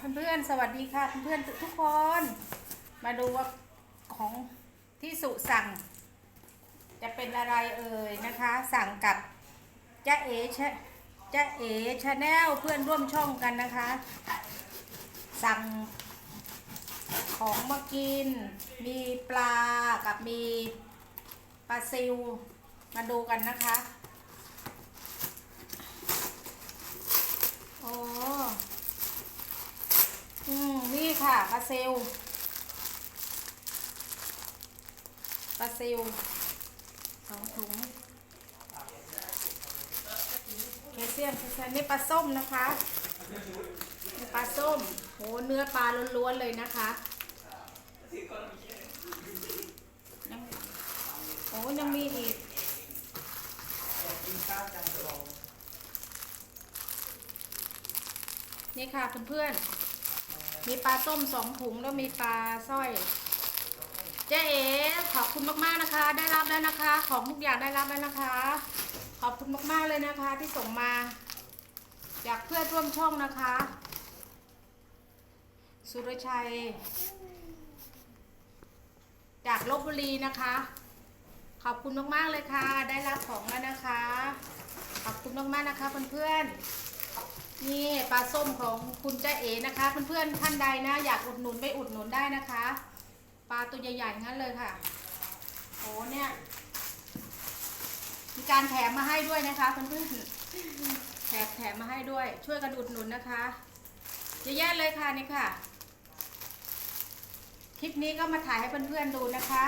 เพื่อนๆ สวัสดีค่ะเพื่อนๆทุกคน มาดูว่าของที่สุสั่ง จะเป็นอะไรเอ่ยนะคะ สั่งกับจ้าเอชจ้าเอชาแนลเพื่อนร่วมช่องกันนะคะ สั่งของมากิน มีปลากับมีปลาซิว มาดูกันนะคะ โอ้ อืม นี่ ค่ะปลาเซลปลาเซลสองถุงแคลเซียมแคลเซียมนี่ปลาส้มนะคะปลาส้มโหเนื้อปลาล้วนๆเลยนะคะยังโอ้ยังมีอีกนี่ค่ะเพื่อนๆ มีปลาส้มสองถุงแล้วมีปลาสร้อย เจ๊เอ๋ขอบคุณมากๆนะคะ ได้รับแล้วนะคะ ของทุกอย่างได้รับแล้วนะคะ ขอบคุณมากๆเลยนะคะ ที่ส่งมาจากเพื่อนร่วมช่องนะคะ สุรชัย จากลบบุรีนะคะ ขอบคุณมากๆเลยค่ะ ได้รับของแล้วนะคะ ขอบคุณมากๆนะคะเพื่อนๆ นี่ปลาส้มของคุณจ้าเอ๋นะคะ เพื่อนๆท่านใดนะ อยากอุดหนุนไปอุดหนุนได้นะคะ ปลาตัวใหญ่ๆงั้นเลยค่ะโอ้เนี่ยมีการแถมมาให้ด้วยนะคะเพื่อนๆแถมแถมมาให้ด้วย ช่วยกันอุดหนุนนะคะเยอะแยะเลยค่ะนี่ค่ะ คลิปนี้ก็มาถ่ายให้เพื่อนๆดูนะคะ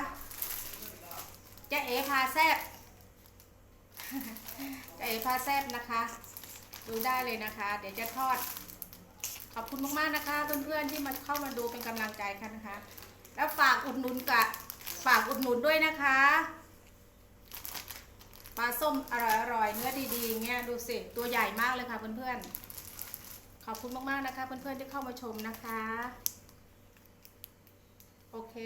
จ้าเอ๋พาแซบจ้าเอ๋พาแซบนะคะ ดูได้เลยนะคะ เดี๋ยวจะทอด ขอบคุณมากๆนะคะ เพื่อนๆที่มาเข้ามาดูเป็นกำลังใจกันนะคะ แล้วฝากอุดหนุนกับฝากอุดหนุนด้วยนะคะปลาส้มอร่อยๆเนื้อดีๆเงี้ยดูสิตัวใหญ่มากเลยค่ะเพื่อนๆขอบคุณมากๆนะคะ เพื่อนๆที่เข้ามาชมนะคะ โอเค